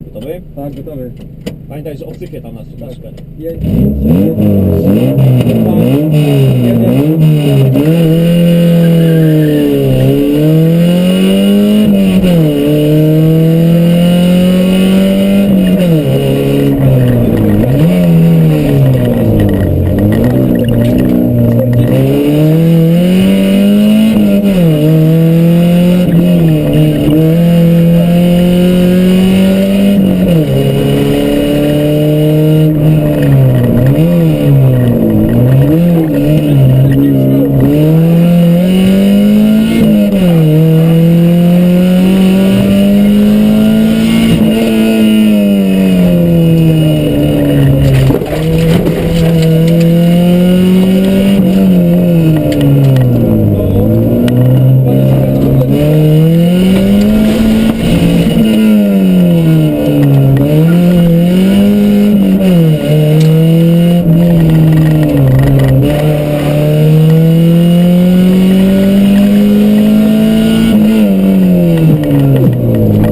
Gotowy? Tak, gotowy. Pamiętaj, że obsypię tam na szpę. Pięć, Mm-hmm.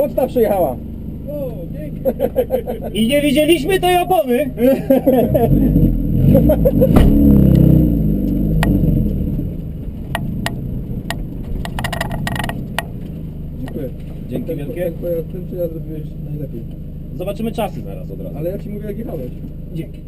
Poczta przyjechała. O, dzięki. I nie widzieliśmy tej opony. Dziękuję. Dzięki wielkie. Ten, ten, ten przyjazd zrobiłeś najlepiej. Zobaczymy czasy zaraz od razu. Ale ja ci mówię jak jechałeś. Dzięki.